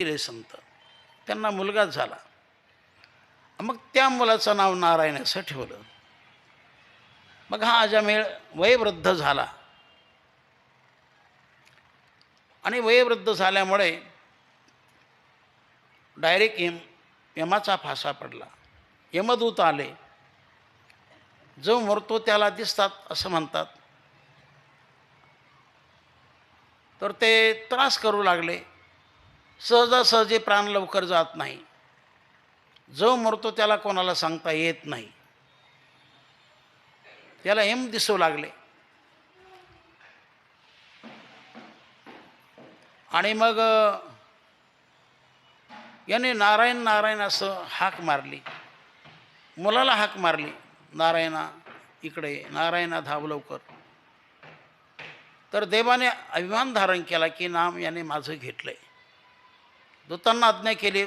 केले संत. त्यांना मुलगाच झाला. मग त्या मुलाचं नाव नारायण असं ठेवलं. मग हा अजामेळ वयवृद्ध झाला. आणि वयवृद्ध झाल्यामुळे डायरेक्ट यम यमाचा फासा पडला. यमदूत आले. जो मरतो त्याला दिसतात असं म्हणतात. तर ते त्रास करू लागले. सहजासहजी प्राण लवकर जात नाही. जो मरतो त्याला कोणाला सांगता येत नाही. त्याला एम दिसू लागले. आणि मग याने नारायण नारायण असं हाक मारली. मुलाला हाक मारली. नारायणा इकडे नारायणा धाव लवकर. तर देवाने अभिमान धारण केला की नाम याने माझं घेतलं आहे दूतांना आज्ञा केली.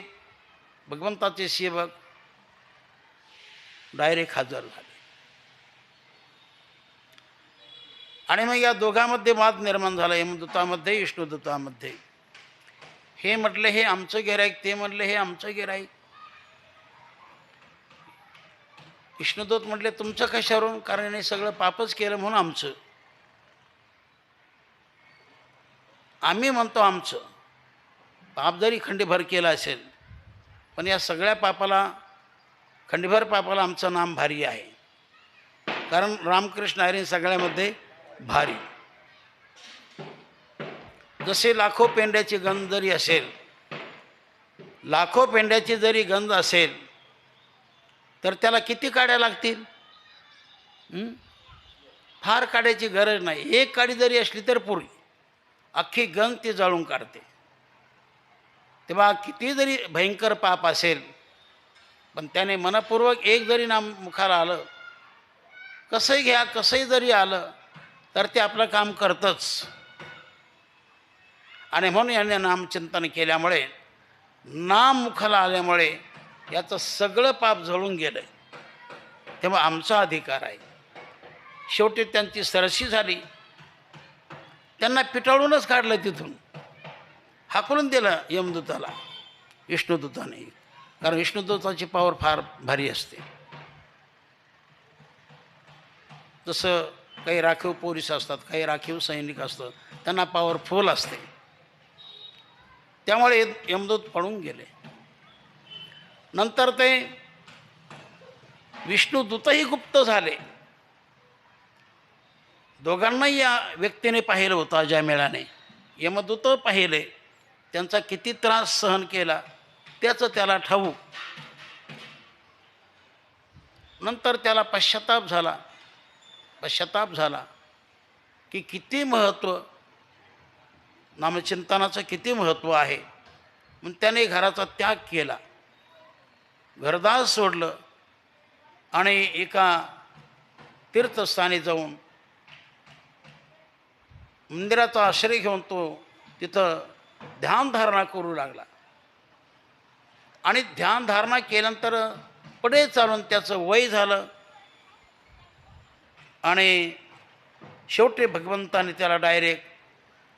भगवंताचे सेवक डायरेक्ट हजर झाले. आणि मग या दोघांमध्ये वाद निर्माण झाला. यमदूतामध्ये विष्णुदूतामध्ये हे म्हटले हे आमचं गिराईक ते म्हटले हे आमचं गिराईक विष्णुदूत म्हटले तुमचं कशावरून? कारण हे सगळं पापच केलं म्हणून आमचं. आम्ही म्हणतो आमचं. पाप जरी खंडीभर केलं असेल पण या सगळ्या पापाला खंडीभर पापाला आमचं नाम भारी आहे. कारण रामकृष्ण हरी सगळ्यामध्ये भारी. जसे लाखो पेंड्याची गंध जरी असेल लाखो पेंड्याची जरी गंध असेल तर त्याला किती काड्या लागतील? फार काड्याची गरज नाही. एक काडी जरी असली तर पुरी. अख्खी गंध ती जाळून काढते. तेव्हा किती जरी भयंकर पाप असेल पण त्याने मनपूर्वक एक जरी नाम मुखाला आलं कसंही घ्या कसंही जरी आलं तर ते आपलं काम करतंच. आणि म्हणून याने नामचिंतन केल्यामुळे नाम मुखाला आल्यामुळे याचं सगळं पाप जळून गेलं तेव्हा आमचा अधिकार आहे. शेवटी त्यांची सरशी झाली. त्यांना पिटाळूनच काढलं तिथून. हाकलून दिलं यमदूताला. विष्णुदूताने. कारण विष्णुदूताची पावर फार भारी असते. जसं काही राखीव पोलीस असतात काही राखीव सैनिक असतात त्यांना पॉवरफुल असते. त्यामुळे यमदूत पळून गेले. नंतर ते विष्णुदूतही गुप्त झाले. दोघांनाही या व्यक्तीने पाहिलं होतं अजय मेळाने यमदूत पाहिले. त्यांचा किती त्रास सहन केला त्याचं त्याला ठाऊक नंतर त्याला पश्चाताप झाला. पश्चाताप झाला की किती महत्त्व नामचिंतनाचं किती महत्त्व आहे? मग त्याने घराचा त्याग केला. घरदार सोडलं आणि एका तीर्थस्थानी जाऊन मंदिराचा आश्रय घेऊन तो तिथं ध्यानधारणा करू लागला. आणि ध्यानधारणा केल्यानंतर पुढे चालून त्याचं वय झालं. आणि शेवटी भगवंताने त्याला डायरेक्ट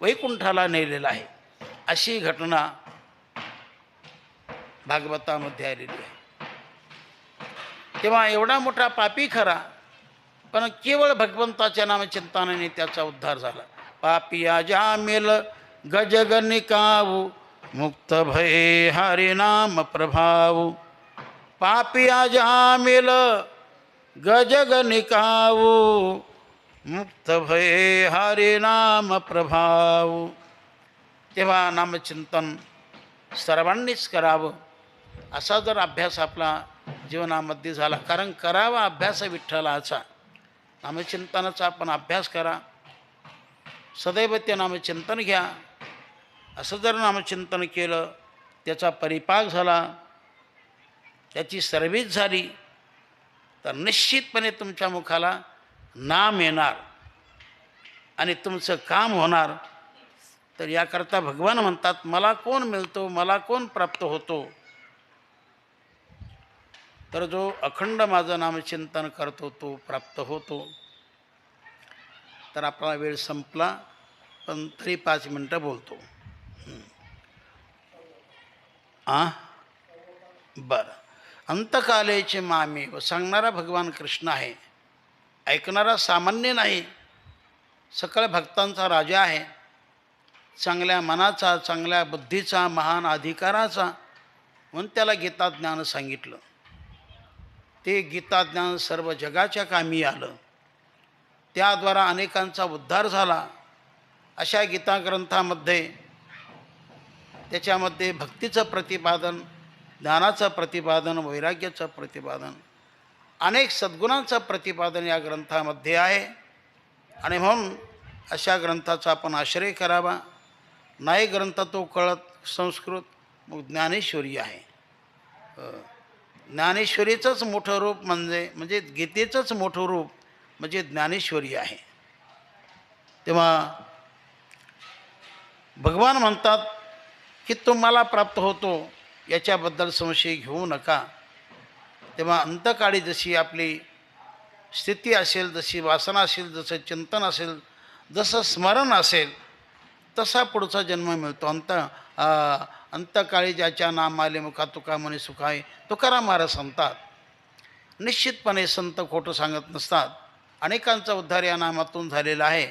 वैकुंठाला नेलेलं आहे. अशी घटना भागवतामध्ये आलेली आहे. तेव्हा एवढा मोठा पापी खरा पण केवळ भगवंताच्या नामचिंतनाने त्याचा उद्धार झाला. पापिया जामेल गजगनिकावू मुक्त भये हरिनाम प्रभावू। पापिया जामिल गजगनिकावू मुक्त भये हरिनाम प्रभाव। तेव्हा नामचिंतन सर्वांनीच करावं असा जर अभ्यास आपला जीवनामध्ये झाला कारण करावा अभ्यास विठ्ठलाचा. नामचिंतनाचा आपण अभ्यास करा. सदैव ते नामचिंतन घ्या. असं जर नामचिंतन केलं त्याचा परिपाक झाला त्याची सर्विस झाली तर निश्चितपणे तुमच्या मुखाला नाम येणार आणि तुमचं काम होणार. तर याकरता भगवान म्हणतात मला कोण मिळतो? मला कोण प्राप्त होतो? तर जो अखंड माझं नामचिंतन करतो तो प्राप्त होतो. तर आपला वेळ संपला पण तरी पाच मिनटं बोलतो. आ? बरं. अंतकालेचे मामी व सांगणारा भगवान कृष्ण आहे. ऐकणारा सामान्य नाही. सकळ भक्तांचा राजा आहे. चांगल्या मनाचा चांगल्या बुद्धीचा महान अधिकाराचा म्हणून त्याला गीता ज्ञान सांगितलं. ते गीता ज्ञान सर्व जगाच्या कामी आलं. त्याद्वारा अनेकांचा उद्धार झाला. अशा गीता ग्रंथामध्ये त्याच्यामध्ये भक्तीचं प्रतिपादन ज्ञानाचं प्रतिपादन वैराग्याचं प्रतिपादन अनेक सद्गुणांचं प्रतिपादन या ग्रंथामध्ये आहे. आणि म्हणून अशा ग्रंथाचा आपण आश्रय करावा. नाही ग्रंथ तो कळत संस्कृत मग ज्ञानेश्वरी आहे. ज्ञानेश्वरीचंच मोठं रूप म्हणजे म्हणजे गीतेचंच मोठं रूप म्हणजे ज्ञानेश्वरी आहे. तेव्हा भगवान म्हणतात की तुम्हाला प्राप्त होतो याच्याबद्दल संशय घेऊ नका. तेव्हा अंतकाळी जशी आपली स्थिती असेल जशी वासना असेल जसं चिंतन असेल जसं स्मरण असेल तसा पुढचा जन्म मिळतो. अंत अंतकाळी ज्याच्या नाम आले मुखा तुका म्हणे सुखाय तुकाराम महाराज सांगतात. निश्चितपणे संत खोटं सांगत नसतात. अनेकांचा उद्धार या नामातून झालेला आहे.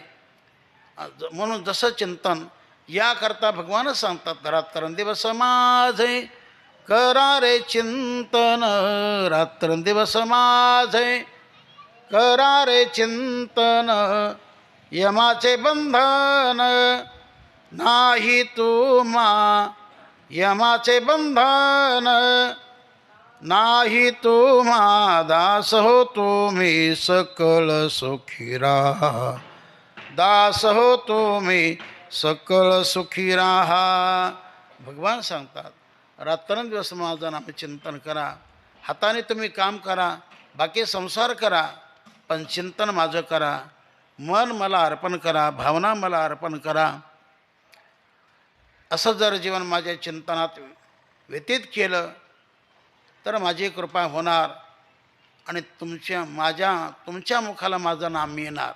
ज- म्हणून जसं चिंतन याकरता भगवानच सांगतात घरात करंदिवस माझे करा रे चिंतन रात्रंदिवस माझे करा रे चिंतन यमाचे बंधन नाही तुम्हा यमाचे बंधन नाही तुम्हा दास हो तुम्ही सकळ सुखीरा दास हो तुम्ही सकळ सुखी राहा. भगवान सांगतात रात्रंदिवस माझं नाम चिंतन करा. हाताने तुम्ही काम करा बाकी संसार करा पण चिंतन माझं करा. मन मला अर्पण करा भावना मला अर्पण करा. असं जर जीवन माझ्या चिंतनात व्यतीत केलं तर माझी कृपा होणार आणि तुमच्या माझ्या तुमच्या मुखाला माझं नाम मिळणार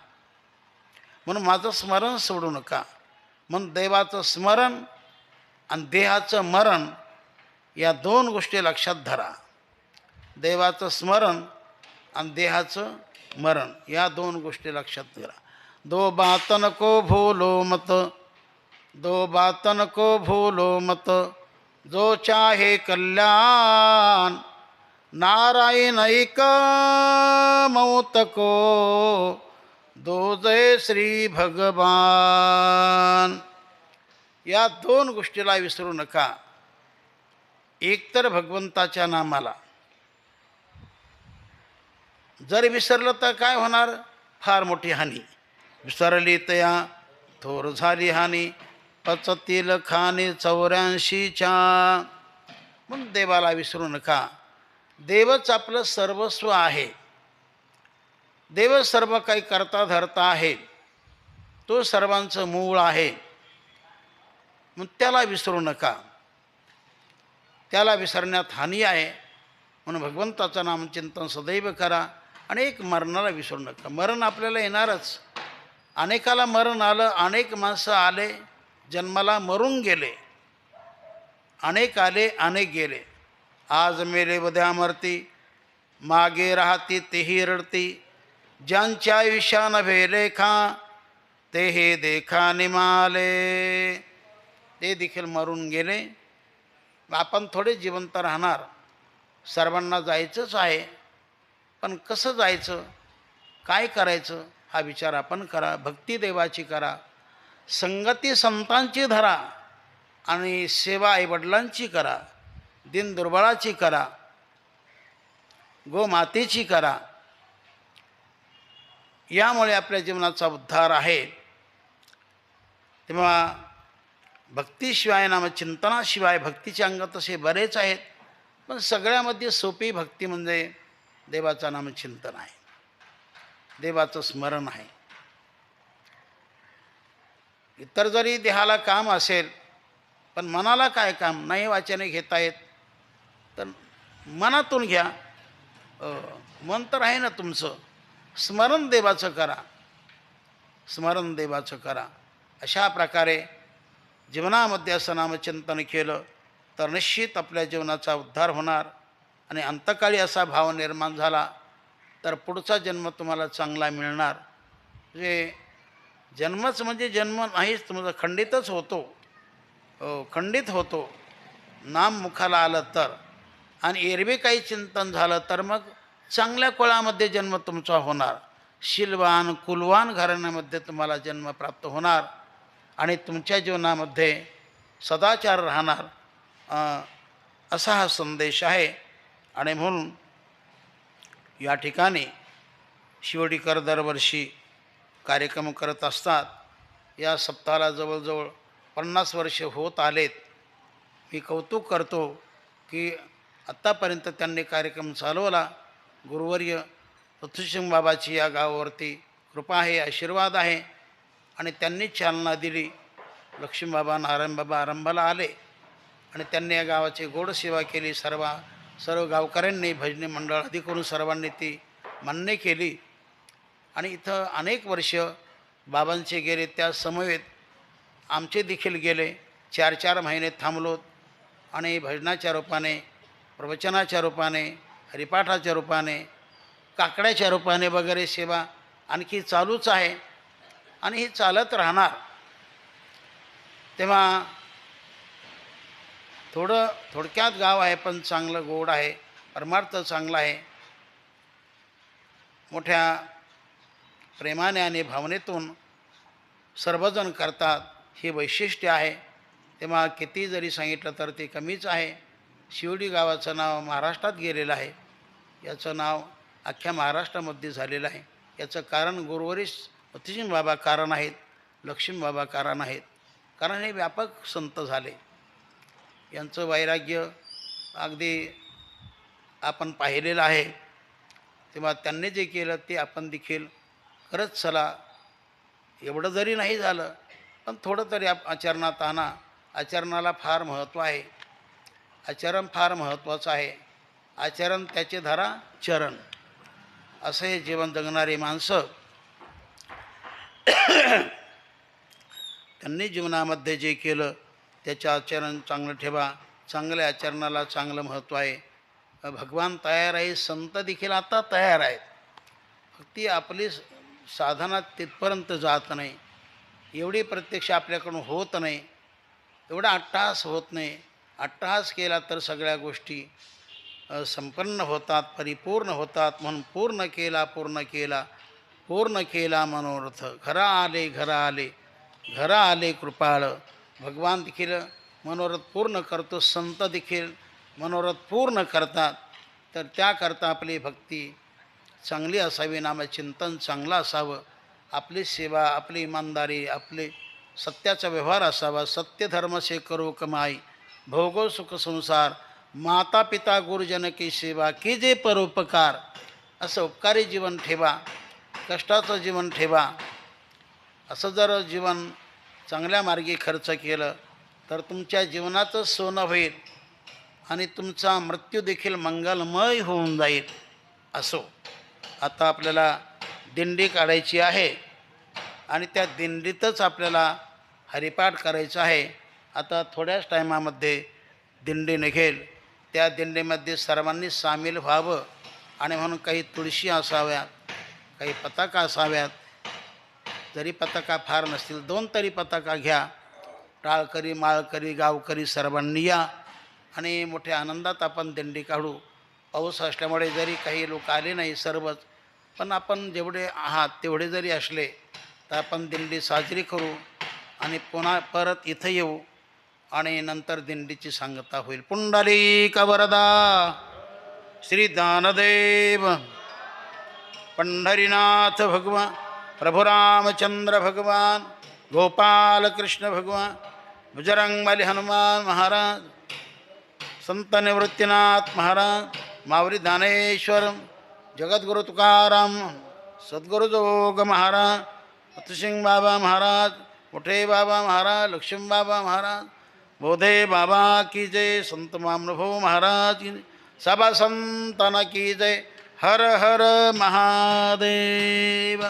म्हणून माझं स्मरण सोडू नका. म्हणून देवाचं स्मरण आणि देहाचं मरण या दोन गोष्टी लक्षात धरा. देवाचं स्मरण आणि देहाचं मरण या दोन गोष्टी लक्षात धरा. दो बातन को भूलो मत दो बातन को भूलो मत जो चाहे कल्याण नारायण ऐक मौत को दो जय श्री भगवान. या दोन गोष्टीला विसरू नका. एकतर भगवंताच्या नामाला. जर विसरलं तर काय होणार? फार मोठी हानी. विसरली तया थोर झाली हानी. पचतील खाणे चौऱ्याऐंशीच्या. म्हणून देवाला विसरू नका. देवच आपलं सर्वस्व आहे. देव सर्व काही करता धरता आहे. तो सर्वांचं मूळ आहे. मग त्याला विसरू नका. त्याला विसरण्यात हानी आहे. म्हणून भगवंताचं नामचिंतन सदैव करा. आणि एक मरणाला विसरू नका. मरण आपल्याला येणारच. अनेकाला मरण आलं अनेक माणसं आले जन्माला मरून गेले. अनेक आले अनेक गेले. आज मेले उद्या मरती. मागे राहती तेही रडती. ज्यांच्या आयुष्यानं भेलेखा ते हे देखा निमाले. ते देखील मरून गेले. आपण थोडे जिवंत राहणार. सर्वांना जायचंच आहे. पण कसं जायचं? काय करायचं? हा विचार आपण करा. भक्ती देवाची करा. संगती संतांची धरा. आणि सेवा आईवडिलांची करा. दिन दुर्बळाची करा. गोमातेची करा. यामुळे आपल्या जीवनाचा उद्धार आहे. तेव्हा भक्तीशिवाय नाम चिंतनाशिवाय भक्तीचे अंग तसे बरेच आहेत. पण सगळ्यामध्ये सोपी भक्ती म्हणजे देवाचं नाम चिंतन आहे. देवाचं स्मरण आहे. इतर जरी देहाला काम असेल पण मनाला काय काम? नाही वाचने घेता येत. तर मनातून घ्या. मन तर आहे ना तुमचं. स्मरण देवाचं करा. स्मरण देवाचं करा. अशा प्रकारे जीवनामध्ये असं नामचिंतन केलं तर निश्चित आपल्या जीवनाचा उद्धार होणार आणि अंतकाळी असा भाव निर्माण झाला तर पुढचा जन्म तुम्हाला चांगला मिळणार. म्हणजे जन्मच म्हणजे जन्म नाहीच तुमचा खंडितच होतो. हो, खंडित होतो. नाम मुखाला आलं तर. आणि एरवी काही चिंतन झालं तर मग चांगल्या कुळामध्ये जन्म तुमचा होणार. शिलवान कुलवान घराण्यामध्ये तुम्हाला जन्म प्राप्त होणार. आणि तुमच्या जीवनामध्ये सदाचार राहणार. असा हा संदेश आहे. आणि म्हणून या ठिकाणी शिवडीकर दरवर्षी कार्यक्रम करत असतात. या सप्ताहाला जवळजवळ पन्नास वर्षे होत आलेत. मी कौतुक करतो की आत्तापर्यंत त्यांनी कार्यक्रम चालवला. गुरुवर्य पृथ्वीसिंग बाबाची या गावावरती कृपा आहे आशीर्वाद आहे. आणि त्यांनी चालना दिली. लक्ष्मीबाबा नारायणबाबा आरंभाला आले. आणि त्यांनी या गावाची गोड सेवा केली. सर्व सर्व गावकऱ्यांनी भजनी मंडळ आधी करून सर्वांनी ती मान्य केली. आणि इथं अनेक वर्ष बाबांचे गेले. त्या समवेत आमचे देखील गेले. चार चार महिने थांबलोत. आणि भजनाच्या रूपाने प्रवचनाच्या रूपाने हरिपाठाच्या रूपाने काकड्याच्या रूपाने वगैरे सेवा आणखी चालूच आहे. आणि ही चालत राहणार. तेव्हा थोडं थोडक्यात गाव आहे पण चांगलं गोड आहे परमार्थ चांगला आहे. मोठ्या प्रेमाने आणि भावनेतून सर्वजण करतात हे वैशिष्ट्य आहे. तेव्हा किती जरी सांगितलं तर ते कमीच आहे. शिवडी गावाचं नाव महाराष्ट्रात गेलेलं आहे. याचं नाव अख्ख्या महाराष्ट्रामध्ये झालेलं आहे. याचं कारण गुरुवरीश अतिशिन बाबा कारण आहेत लक्ष्मी बाबा कारण आहेत. कारण हे व्यापक संत झाले. यांचं वैराग्य अगदी आपण पाहिलेलं आहे. तेव्हा त्यांनी जे केलं ते आपण देखील करत चला एवढं जरी नाही झालं पण थोडं तरी आप आचरणात आणा. आचरणाला फार महत्त्व आहे. आचरण फार महत्त्वाचं आहे. आचरण त्याचे धरा चरण. असे हे जीवन जगणारी माणसं त्यांनी जीवनामध्ये जे केलं त्याचं आचरण चांगलं ठेवा. चांगल्या आचरणाला चांगलं महत्त्व आहे. भगवान तयार आहे संत देखील आता तयार आहेत. फक्त आपली साधना तिथपर्यंत जात नाही. एवढी प्रत्यक्ष आपल्याकडून होत नाही. एवढा अट्टास होत नाही. अट्टहास केला तर सगळ्या गोष्टी संपन्न होतात परिपूर्ण होतात. म्हणून पूर्ण केला पूर्ण केला पूर्ण केला मनोरथ. घरा आले घरा आले घरा आले कृपाळ. भगवान देखील मनोरथ पूर्ण करतो संत देखील मनोरथ पूर्ण करतात. तर त्याकरता आपली भक्ती चांगली असावी नामचिंतन चांगलं असावं. आपली सेवा आपली इमानदारी आपले सत्याचा व्यवहार असावा. सत्यधर्म से करो कमाई. भोगो सुख संसार माता पिता गुरुजन की सेवा की जे परोपकार असं उपकारी जीवन ठेवा कष्टाचं जीवन ठेवा. असं जर जीवन चांगल्या मार्गी खर्च केलं तर तुमच्या जीवनाचं सोनं होईल आणि तुमचा मृत्यू देखील मंगलमय होऊन जाईल असो. आता आपल्याला दिंडी काढायची आहे आणि त्या दिंडीतच आपल्याला हरिपाठ करायचं आहे. आता थोड्याच टायमामध्ये दिंडी निघेल. त्या दिंडीमध्ये सर्वांनी सामील व्हावं आणि म्हणून काही तुळशी असाव्यात काही पताका असाव्यात. जरी पताका फार नसतील दोन तरी पताका घ्या. टाळकरी माळकरी गावकरी सर्वांनी या आणि मोठ्या आनंदात आपण दिंडी काढू. पाऊस असल्यामुळे जरी काही लोक आले नाही सर्वच पण आपण जेवढे आहात तेवढे जरी असले तर आपण दिंडी साजरी करू आणि पुन्हा परत इथं येऊ. आणि नंतर दिंडीची सांगता होईल. पुंडलिक वरदा श्री दानदेव पंढरीनाथ भगवान प्रभु रामचंद्र भगवान गोपाल कृष्ण भगवान बजरंगबली हनुमान महाराज संत निवृत्तीनाथ महाराज मावरी दानेश्वर जगद्गुरु तुकाराम सद्गुरु जोग महाराज अतुसिंग बाबा महाराज मोठे बाबा महाराज लक्ष्मी बाबा महाराज बोधे बाबा की जय संत मामनुभव महाराज की जय. सभा की जय हर हर महादेव